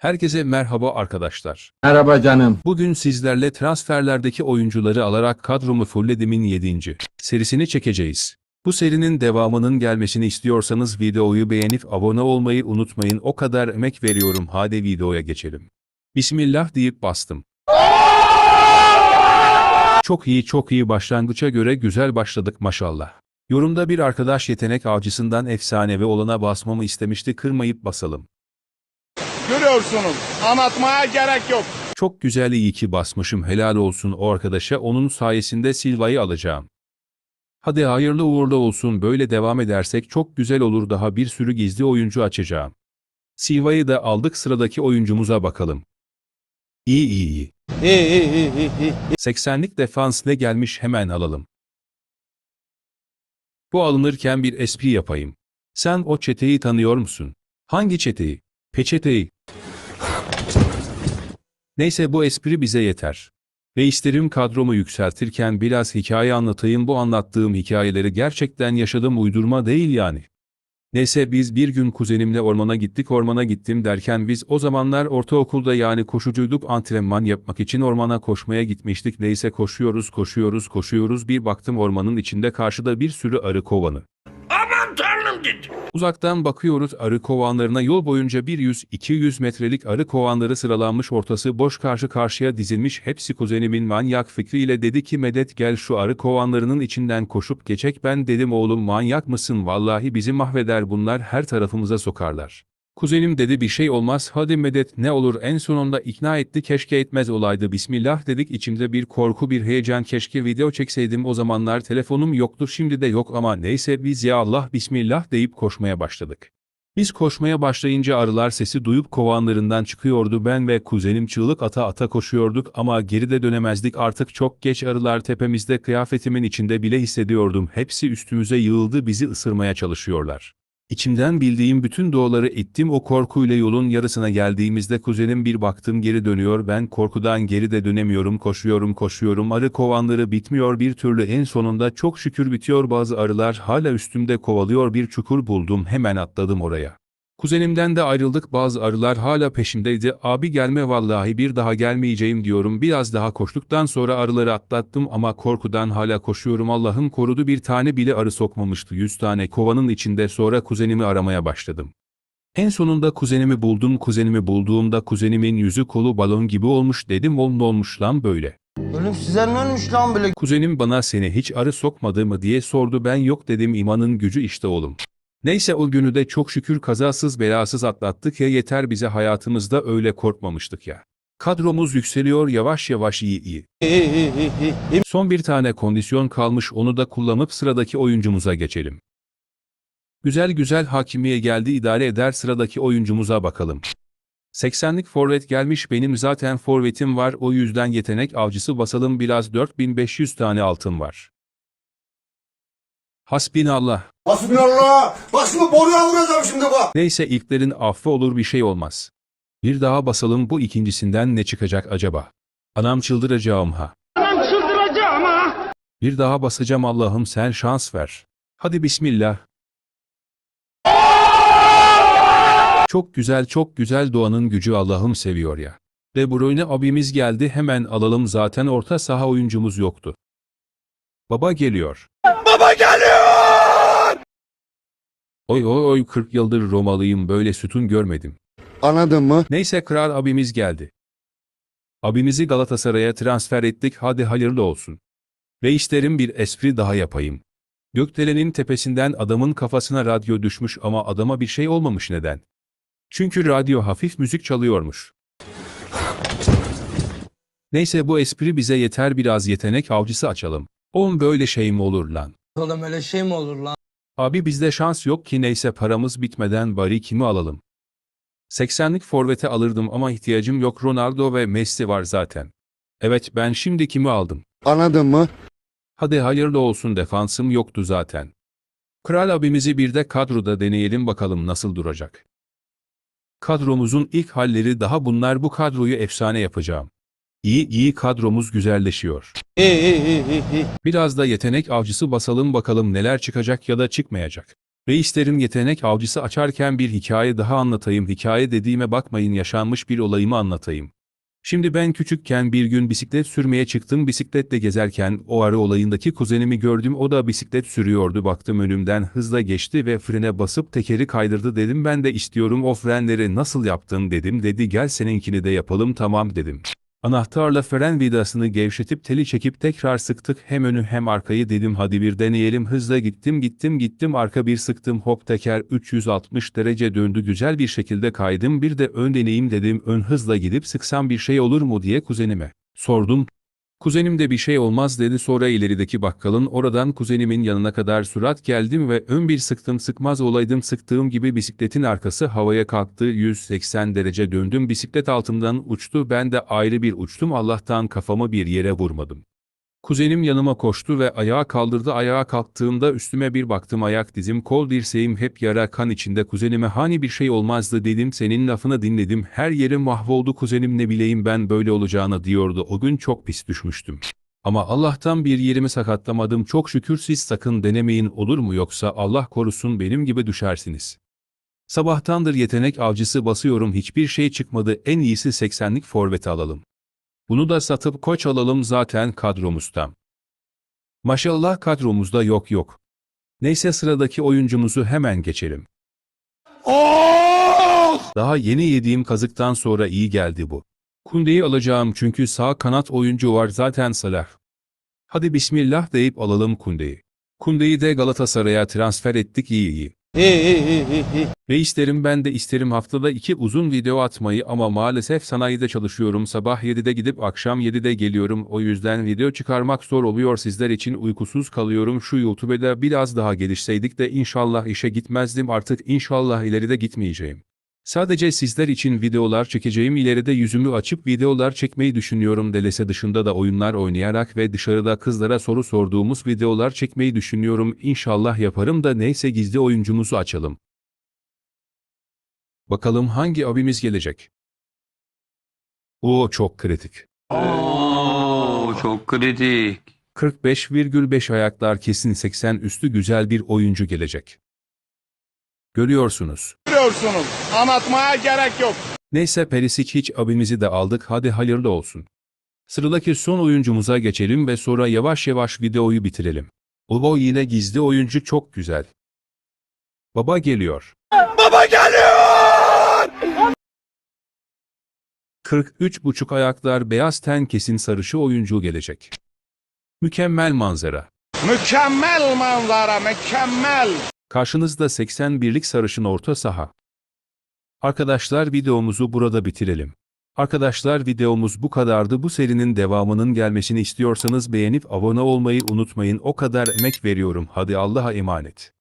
Herkese merhaba arkadaşlar. Merhaba canım. Bugün sizlerle transferlerdeki oyuncuları alarak kadromu fulledimin 7. serisini çekeceğiz. Bu serinin devamının gelmesini istiyorsanız videoyu beğenip abone olmayı unutmayın. O kadar emek veriyorum. Hadi videoya geçelim. Bismillah deyip bastım. Çok iyi çok iyi başlangıça göre güzel başladık maşallah. Yorumda bir arkadaş yetenek avcısından efsanevi olana basmamı istemişti kırmayıp basalım. Görüyorsunuz. Anlatmaya gerek yok. Çok güzel iyi ki basmışım helal olsun o arkadaşa onun sayesinde Silva'yı alacağım. Hadi hayırlı uğurlu olsun böyle devam edersek çok güzel olur daha bir sürü gizli oyuncu açacağım. Silva'yı da aldık sıradaki oyuncumuza bakalım. İyi iyi iyi. İyi iyi iyi iyi. iyi. 80'lik defans ne gelmiş hemen alalım. Bu alınırken bir espri yapayım. Sen o çeteyi tanıyor musun? Hangi çeteyi? Peçeteyi. Neyse bu espri bize yeter. Ve isterim kadromu yükseltirken biraz hikaye anlatayım bu anlattığım hikayeleri gerçekten yaşadığım uydurma değil yani. Neyse biz bir gün kuzenimle ormana gittik ormana gittim derken biz o zamanlar ortaokulda yani koşucuyduk antrenman yapmak için ormana koşmaya gitmiştik neyse koşuyoruz koşuyoruz koşuyoruz bir baktım ormanın içinde karşıda bir sürü arı kovanı. Dedi. Uzaktan bakıyoruz arı kovanlarına yol boyunca 100-200 metrelik arı kovanları sıralanmış ortası boş karşı karşıya dizilmiş hepsi kuzenimin manyak fikriyle dedi ki medet gel şu arı kovanlarının içinden koşup geçek ben dedim oğlum manyak mısın vallahi bizi mahveder bunlar her tarafımıza sokarlar. Kuzenim dedi bir şey olmaz hadi medet ne olur. En sonunda ikna etti keşke etmez olaydı. Bismillah dedik içimde bir korku bir heyecan keşke video çekseydim o zamanlar telefonum yoktu şimdi de yok ama neyse biz ya Allah bismillah deyip koşmaya başladık. Biz koşmaya başlayınca arılar sesi duyup kovanlarından çıkıyordu. Ben ve kuzenim çığlık ata ata koşuyorduk ama geride dönemezdik. Artık çok geç arılar tepemizde kıyafetimin içinde bile hissediyordum. Hepsi üstümüze yığıldı bizi ısırmaya çalışıyorlar. İçimden bildiğim bütün duaları ettim o korkuyla yolun yarısına geldiğimizde kuzenim bir baktım geri dönüyor ben korkudan geri de dönemiyorum koşuyorum koşuyorum arı kovanları bitmiyor bir türlü en sonunda çok şükür bitiyor bazı arılar hala üstümde kovalıyor bir çukur buldum hemen atladım oraya. Kuzenimden de ayrıldık bazı arılar hala peşimdeydi abi gelme vallahi bir daha gelmeyeceğim diyorum biraz daha koştuktan sonra arıları atlattım ama korkudan hala koşuyorum Allah'ım korudu bir tane bile arı sokmamıştı 100 tane kovanın içinde sonra kuzenimi aramaya başladım. En sonunda kuzenimi buldum kuzenimi bulduğumda kuzenimin yüzü kolu balon gibi olmuş dedim ne olmuş lan böyle. Oğlum size ne olmuş lan böyle? Kuzenim bana seni hiç arı sokmadı mı diye sordu ben yok dedim imanın gücü işte oğlum. Neyse o günü de çok şükür kazasız belasız atlattık ya yeter bize hayatımızda öyle korkmamıştık ya. Kadromuz yükseliyor yavaş yavaş iyi iyi. Son bir tane kondisyon kalmış onu da kullanıp sıradaki oyuncumuza geçelim. Güzel güzel hakimiye geldi idare eder sıradaki oyuncumuza bakalım. 80'lik forvet gelmiş benim zaten forvetim var o yüzden yetenek avcısı basalım biraz 4500 tane altın var. Hasbinallah. Hasbinallah. Başımı boruya vuracağım şimdi bak. Neyse ilklerin affı olur bir şey olmaz. Bir daha basalım bu ikincisinden ne çıkacak acaba? Anam çıldıracağım ha. Anam çıldıracağım ha. Bir daha basacağım Allah'ım sen şans ver. Hadi bismillah. Çok güzel çok güzel doğanın gücü Allah'ım seviyor ya. De Bruyne abimiz geldi hemen alalım zaten orta saha oyuncumuz yoktu. Baba geliyor. Baba geliyor. Oy oy oy 40 yıldır Romalıyım böyle sütun görmedim. Anladın mı? Neyse kral abimiz geldi. Abimizi Galatasaray'a transfer ettik hadi hayırlı olsun. Ve isterim bir espri daha yapayım. Gökdelenin tepesinden adamın kafasına radyo düşmüş ama adama bir şey olmamış neden? Çünkü radyo hafif müzik çalıyormuş. Neyse bu espri bize yeter biraz yetenek avcısı açalım. Oğlum böyle şey mi olur lan? Oğlum öyle şey mi olur lan? Abi bizde şans yok ki neyse paramız bitmeden bari kimi alalım. 80'lik forvete alırdım ama ihtiyacım yok Ronaldo ve Messi var zaten. Evet ben şimdi kimi aldım? Anladın mı? Hadi hayırlı olsun defansım yoktu zaten. Kral abimizi bir de kadroda deneyelim bakalım nasıl duracak. Kadromuzun ilk halleri daha bunlar bu kadroyu efsane yapacağım. İyi iyi kadromuz güzelleşiyor. Biraz da yetenek avcısı basalım bakalım neler çıkacak ya da çıkmayacak. Reislerin yetenek avcısı açarken bir hikaye daha anlatayım. Hikaye dediğime bakmayın yaşanmış bir olayımı anlatayım. Şimdi ben küçükken bir gün bisiklet sürmeye çıktım. Bisikletle gezerken o arı olayındaki kuzenimi gördüm. O da bisiklet sürüyordu. Baktım önümden hızla geçti ve frene basıp tekeri kaydırdı dedim. Ben de istiyorum o frenleri nasıl yaptın dedim. Dedi gel seninkini de yapalım tamam dedim. Anahtarla fren vidasını gevşetip teli çekip tekrar sıktık hem önü hem arkayı dedim hadi bir deneyelim hızla gittim gittim gittim arka bir sıktım hop teker 360 derece döndü güzel bir şekilde kaydım bir de ön deneyim dedim ön hızla gidip sıksam bir şey olur mu diye kuzenime sordum. Kuzenim de bir şey olmaz dedi. Sonra ilerideki bakkalın oradan kuzenimin yanına kadar sürat geldim ve ön bir sıktım sıkmaz olaydım. Sıktığım gibi bisikletin arkası havaya kalktı. 180 derece döndüm. Bisiklet altımdan uçtu. Ben de ayrı bir uçtum. Allah'tan kafamı bir yere vurmadım. Kuzenim yanıma koştu ve ayağa kaldırdı. Ayağa kalktığımda üstüme bir baktım ayak dizim kol dirseğim hep yara kan içinde. Kuzenime hani bir şey olmazdı? dedim. Senin lafını dinledim. Her yerim mahvoldu. Kuzenim ne bileyim ben böyle olacağını diyordu. O gün çok pis düşmüştüm. Ama Allah'tan bir yerimi sakatlamadım. Çok şükür siz sakın denemeyin olur mu? Yoksa Allah korusun benim gibi düşersiniz. Sabahtandır yetenek avcısı basıyorum. Hiçbir şey çıkmadı. En iyisi 80'lik forveti alalım. Bunu da satıp koç alalım zaten kadromuzda. Maşallah kadromuzda yok yok. Neyse sıradaki oyuncumuzu hemen geçelim. Daha yeni yediğim kazıktan sonra iyi geldi bu. Kunde'yi alacağım çünkü sağ kanat oyuncu var zaten Salah. Hadi bismillah deyip alalım Kunde'yi. Kunde'yi de Galatasaray'a transfer ettik iyi iyi. İsterim ben de isterim haftada iki uzun video atmayı ama maalesef sanayide çalışıyorum. Sabah 7'de gidip akşam 7'de geliyorum. O yüzden video çıkarmak zor oluyor sizler için uykusuz kalıyorum. Şu YouTube'da biraz daha gelişseydik de inşallah işe gitmezdim artık inşallah ileride gitmeyeceğim. Sadece sizler için videolar çekeceğim ileride yüzümü açıp videolar çekmeyi düşünüyorum delese dışında da oyunlar oynayarak ve dışarıda kızlara soru sorduğumuz videolar çekmeyi düşünüyorum İnşallah yaparım da neyse gizli oyuncumuzu açalım. Bakalım hangi abimiz gelecek? Oo çok kritik. Oo çok kritik. 45,5 ayaklar kesin 80 üstü güzel bir oyuncu gelecek. Görüyorsunuz. Görüyorsunuz. Anlatmaya gerek yok. Neyse Perisic hiç abimizi de aldık hadi hayırlı olsun. Sıradaki son oyuncumuza geçelim ve sonra yavaş yavaş videoyu bitirelim. Ubo yine gizli oyuncu çok güzel. Baba geliyor. Baba geliyor! 43,5 ayaklar beyaz ten kesin sarışı oyuncu gelecek. Mükemmel manzara. Mükemmel manzara, mükemmel. Karşınızda 81'lik sarışın orta saha. Arkadaşlar videomuzu burada bitirelim. Arkadaşlar videomuz bu kadardı. Bu serinin devamının gelmesini istiyorsanız beğenip abone olmayı unutmayın. O kadar emek veriyorum. Hadi Allah'a emanet.